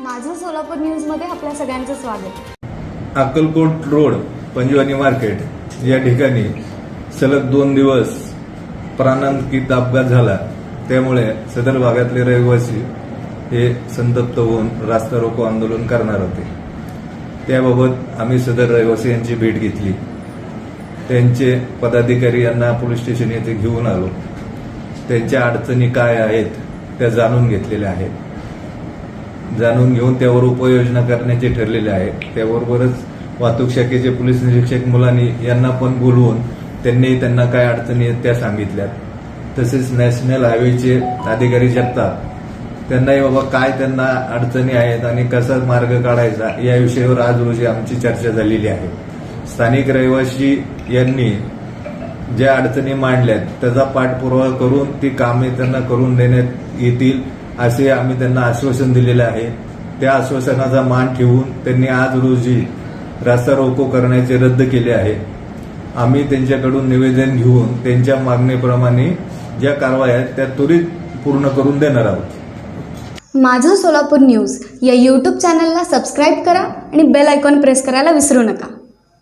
माझं सोलापूर न्यूजमध्ये आपल्या सगळ्यांचं स्वागत. Akkalkot road Panjwani market. या ठिकाणी सलग दोन दिवस प्राणांकित अपघात झाला. त्यामुळे सदर भागातले रहिवासी हे संतप्त होऊन रास्ता रोको आंदोलन करणार होते. त्याबाबत आम्ही सदर रहिवासी यांची भेट घेतली. त्यांचे पदाधिकारी यांना पोलीस स्टेशन येथे घेऊन आलो. त्यांच्या अडचणी काय आहेत त्या जाणून घेतलेल्या आहेत. जाणून घेऊन त्यावर उपाययोजना करण्याचे ठरलेले आहे. त्याबरोबरच वाहतूक शाखेचे पोलीस निरीक्षक मुलांनी यांना पण बोलवून त्यांनी त्यांना काय अडचणी आहेत त्या सांगितल्यात. तसेच नॅशनल हायवेचे अधिकारी जगतात त्यांनाही बाबा काय त्यांना अडचणी आहेत आणि कसा मार्ग काढायचा या विषयावर आज रोजी आमची चर्चा झालेली आहे. स्थानिक रहिवासी यांनी ज्या अडचणी मांडल्यात त्याचा पाठपुरावा करून ती कामे त्यांना करून देण्यात येतील असे आम्ही त्यांना आश्वासन दिलेले आहे. त्या आश्वासनाचा मान ठेवून त्यांनी आज रोजी रास्ता रोको करण्याचे रद्द केले आहे. आम्ही त्यांच्याकडून निवेदन घेऊन त्यांच्या मागणीप्रमाणे ज्या कारवाया आहेत त्या त्वरित पूर्ण करून देणार आहोत. माझं सोलापूर न्यूज या यूट्यूब चॅनलला सबस्क्राईब करा आणि बेल आयकॉन प्रेस करायला विसरू नका.